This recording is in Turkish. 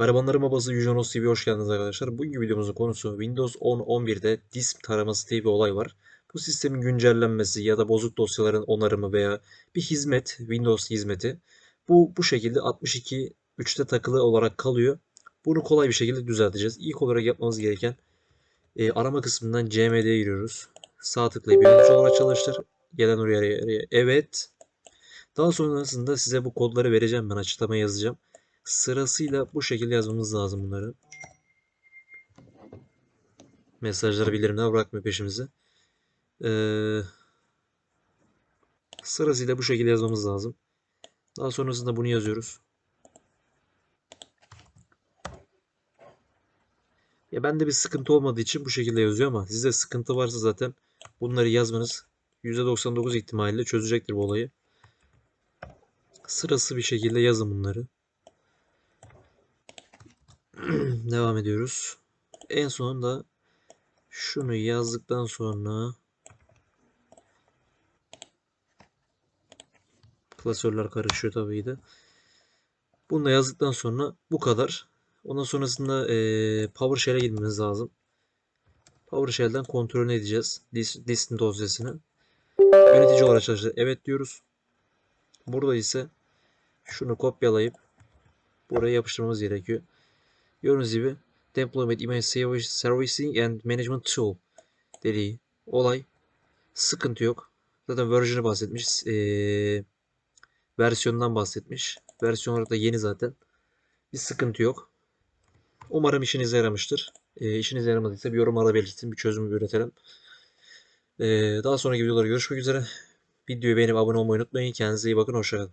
Garibanların babası Yujonos TV hoş geldiniz arkadaşlar. Bugünkü videomuzun konusu Windows 10 11'de disk taraması diye bir olay var. Bu sistemin güncellenmesi ya da bozuk dosyaların onarımı veya bir hizmet, Windows hizmeti. Bu bu şekilde 62 3'te takılı olarak kalıyor. Bunu kolay bir şekilde düzelteceğiz. İlk olarak yapmamız gereken e, arama kısmından CMD'ye giriyoruz. Sağ tıklayıp yönetici olarak çalıştır. Gelen uyarıya evet. Daha sonrasında size bu kodları vereceğim ben açıklamaya yazacağım. Sırasıyla bu şekilde yazmamız lazım bunları. Mesajları bildirimler bırakmıyor peşimizi. Ee, sırasıyla bu şekilde yazmamız lazım. Daha sonrasında bunu yazıyoruz. Ya bende bir sıkıntı olmadığı için bu şekilde yazıyor ama sizde sıkıntı varsa zaten bunları yazmanız %99 ihtimalle çözecektir bu olayı. Sırası bir şekilde yazın bunları. Devam ediyoruz. En sonunda şunu yazdıktan sonra klasörler karışıyor tabii de. Bunu da yazdıktan sonra bu kadar. Ondan sonrasında eee PowerShell'e girmemiz lazım. PowerShell'den kontrol edeceğiz. List, listin dosyasını. Yönetici olarak çalıştır. Evet diyoruz. Burada ise şunu kopyalayıp buraya yapıştırmamız gerekiyor. Gördüğünüz gibi Deployment Image Servicing and Management Tool dediği olay sıkıntı yok. Zaten version'ı bahsetmiş. Ee, versiyondan bahsetmiş. Versiyon olarak da yeni zaten. Bir sıkıntı yok. Umarım işinize yaramıştır. Ee, işinize yaramadıysa bir yorumlarda belirtin. Bir çözüm üretelim. Ee, daha sonraki videolarda görüşmek üzere. Videoyu beğenip abone olmayı unutmayın. Kendinize iyi bakın. Hoşçakalın.